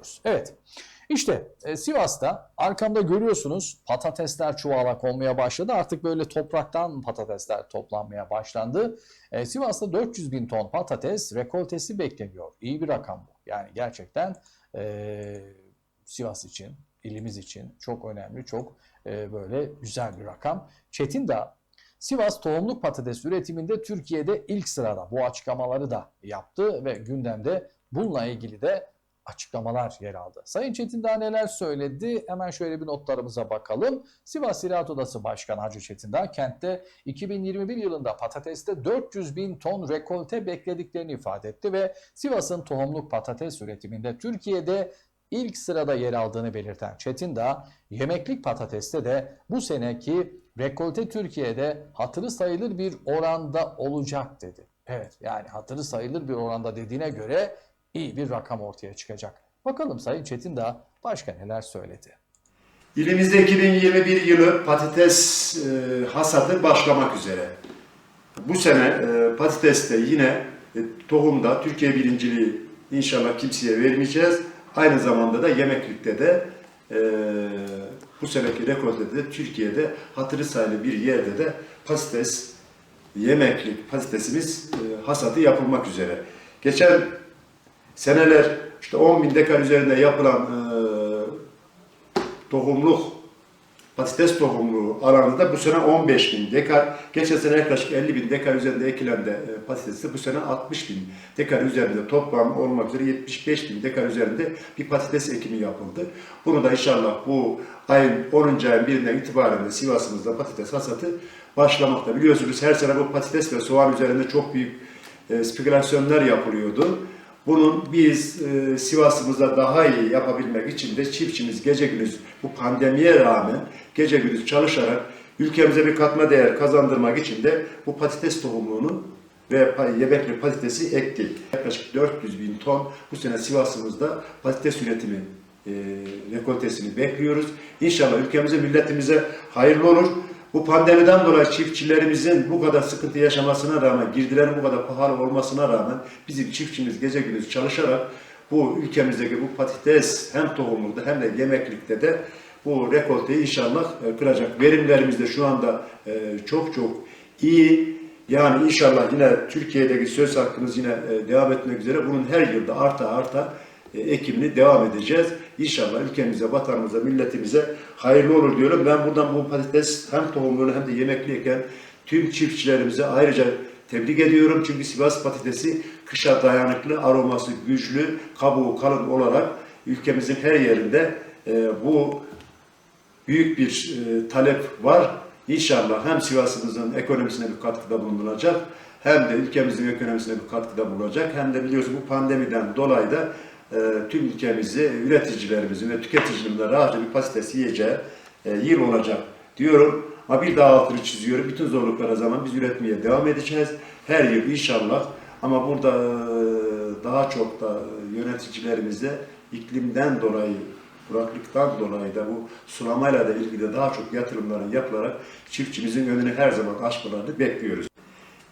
ediyoruz. Evet. İşte e, Sivas'ta arkamda görüyorsunuz patatesler çuvala konmaya başladı. Artık böyle topraktan patatesler toplanmaya başlandı. E, Sivas'ta 400 bin ton patates rekoltesi bekleniyor. İyi bir rakam bu. Yani gerçekten e, Sivas için, ilimiz için çok önemli, çok e, böyle güzel bir rakam. Çetin Dağ Sivas tohumluk patates üretiminde Türkiye'de ilk sırada bu açıklamaları da yaptı ve gündemde bununla ilgili de açıklamalar yer aldı. Sayın Çetin daha neler söyledi? Hemen şöyle bir notlarımıza bakalım. Sivas Ziraat Odası Başkanı Hacı Çetin Dağ kentte 2021 yılında patateste 400 bin ton rekolte beklediklerini ifade etti ve Sivas'ın tohumluk patates üretiminde Türkiye'de ilk sırada yer aldığını belirten Çetin Dağ, yemeklik patateste de bu seneki rekolte Türkiye'de hatırı sayılır bir oranda olacak dedi. Evet yani hatırı sayılır bir oranda dediğine göre iyi bir rakam ortaya çıkacak. Bakalım Sayın Çetin Dağ başka neler söyledi. İlimizde 2021 yılı patates e, hasadı başlamak üzere. Bu sene e, patateste yine e, tohumda Türkiye birinciliği inşallah kimseye vermeyeceğiz. Aynı zamanda da yemeklikte de e, bu seneki rekorda de Türkiye'de hatırı sayılı bir yerde de patates, yemeklik patatesimiz e, hasadı yapılmak üzere. Geçen seneler işte 10 bin dekar üzerinde yapılan e, tohumluk patates tohumluğu alanında bu sene 15 bin dekar, geçen sene yaklaşık 50 bin dekar üzerinde ekilen de e, patatesi bu sene 60 bin dekar üzerinde toplam olmak üzere 75 bin dekar üzerinde bir patates ekimi yapıldı. Bunu da inşallah bu ayın 10. ayın birinden itibaren de Sivas'ımızda patates hasatı başlamakta. Biliyorsunuz her sene bu patates ve soğan üzerinde çok büyük e, spekülasyonlar yapılıyordu. Bunun biz e, Sivas'ımızda daha iyi yapabilmek için de çiftçimiz gece gündüz bu pandemiye rağmen gece gündüz çalışarak ülkemize bir katma değer kazandırmak için de bu patates tohumluğunu ve yemekli patatesi ektik. Yaklaşık 400 bin ton bu sene Sivas'ımızda patates üretimi e, rekoltesini bekliyoruz. İnşallah ülkemize, milletimize hayırlı olur. Bu pandemiden dolayı çiftçilerimizin bu kadar sıkıntı yaşamasına rağmen, girdilerin bu kadar pahalı olmasına rağmen bizim çiftçimiz gece gündüz çalışarak bu ülkemizdeki bu patates hem tohumlukta hem de yemeklikte de bu rekolteyi inşallah e, kıracak. Verimlerimiz de şu anda e, çok çok iyi. Yani inşallah yine Türkiye'deki söz hakkımız yine e, devam etmek üzere bunun her yılda arta arta ekimini devam edeceğiz. İnşallah ülkemize, vatanımıza, milletimize hayırlı olur diyorum. Ben buradan bu patates hem tohumluğunu hem de yemekliyken tüm çiftçilerimize ayrıca tebrik ediyorum. Çünkü Sivas patatesi kışa dayanıklı, aroması güçlü, kabuğu kalın olarak ülkemizin her yerinde e, bu büyük bir e, talep var. İnşallah hem Sivas'ımızın ekonomisine bir katkıda bulunacak hem de ülkemizin ekonomisine bir katkıda bulunacak. Hem de biliyorsunuz bu pandemiden dolayı da e, tüm ülkemizi, üreticilerimizin ve tüketicilerimizin rahatça bir patates yiyeceği e, yıl olacak diyorum. Ama bir daha altını çiziyorum. Bütün zorluklara zaman biz üretmeye devam edeceğiz. Her yıl inşallah. Ama burada e, daha çok da yöneticilerimizde iklimden dolayı kuraklıktan dolayı da bu sulamayla da ilgili daha çok yatırımların yapılarak çiftçimizin önünü her zaman açmalarını bekliyoruz.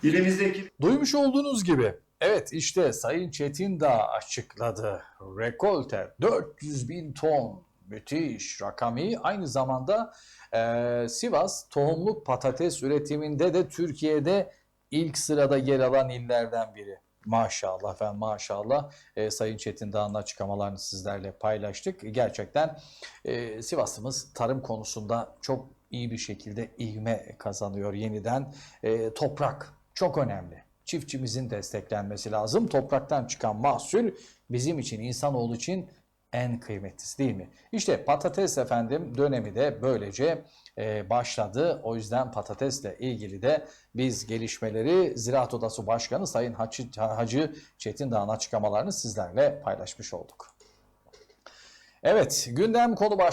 İlimizdeki Duymuş olduğunuz gibi evet işte Sayın Çetin Dağ açıkladı. Rekolte 400 bin ton müthiş rakami aynı zamanda e, Sivas tohumluk patates üretiminde de Türkiye'de ilk sırada yer alan illerden biri. Maşallah ve maşallah e, Sayın Çetin Dağ'ın açıklamalarını sizlerle paylaştık. Gerçekten e, Sivas'ımız tarım konusunda çok iyi bir şekilde ivme kazanıyor yeniden. E, toprak çok önemli. Çiftçimizin desteklenmesi lazım. Topraktan çıkan mahsul bizim için, insanoğlu için en kıymetlisi değil mi? İşte patates efendim dönemi de böylece e, başladı. O yüzden patatesle ilgili de biz gelişmeleri Ziraat Odası Başkanı Sayın Hacı, Hacı Çetin Dağ'ın açıklamalarını sizlerle paylaşmış olduk. Evet gündem konu baş